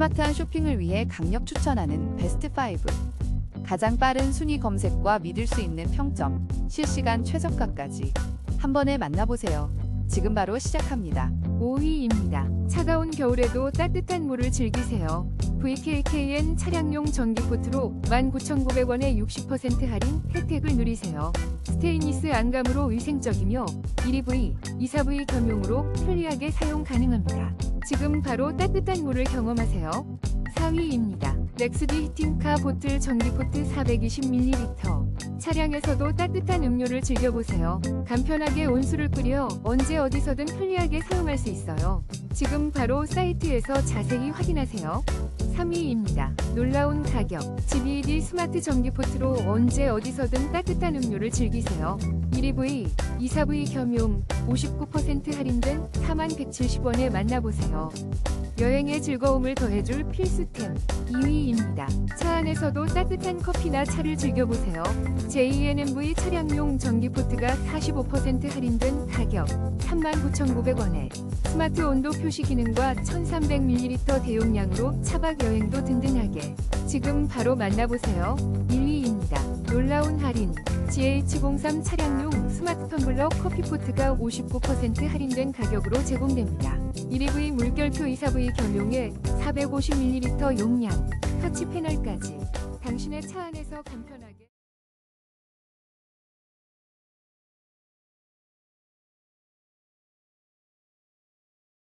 스마트한 쇼핑을 위해 강력 추천하는 베스트 5. 가장 빠른 순위 검색과 믿을 수 있는 평점, 실시간 최저가까지 한 번에 만나보세요. 지금 바로 시작합니다. 5위입니다. 차가운 겨울에도 따뜻한 물을 즐기세요. VKKN 차량용 전기포트로 19,900원에 60% 할인 혜택을 누리세요. 스테인리스 안감으로 위생적이며 1EV, 2사V 겸용으로 편리하게 사용 가능합니다. 지금 바로 따뜻한 물을 경험하세요. 4위입니다. 렉스디 히팅카 보틀 전기포트 420ml. 차량에서도 따뜻한 음료를 즐겨보세요. 간편하게 온수를 끓여 언제 어디서든 편리하게 사용할 수 있어요. 지금 바로 사이트에서 자세히 확인하세요. 3위입니다. 놀라운 가격. GBED 스마트 전기포트로 언제 어디서든 따뜻한 음료를 즐기세요. 1EV, 2사V 겸용 59% 할인된 4170원에 만나보세요. 여행의 즐거움을 더해줄 필수템 2위입니다. 차 안에서도 따뜻한 커피나 차를 즐겨보세요. JNMV 차량용 전기포트가 45% 할인된 가격 39,900원에 스마트 온도 표시 기능과 1300ml 대용량으로 차박 여행도 든든하게 지금 바로 만나보세요. 1위입니다. 놀라운 할인 GH03 차량용 스마트 텀블러 커피포트가 59% 할인된 가격으로 제공됩니다. 1EV 물결표 2사V 겸용에 450ml 용량, 터치 패널까지 당신의 차 안에서 간편하게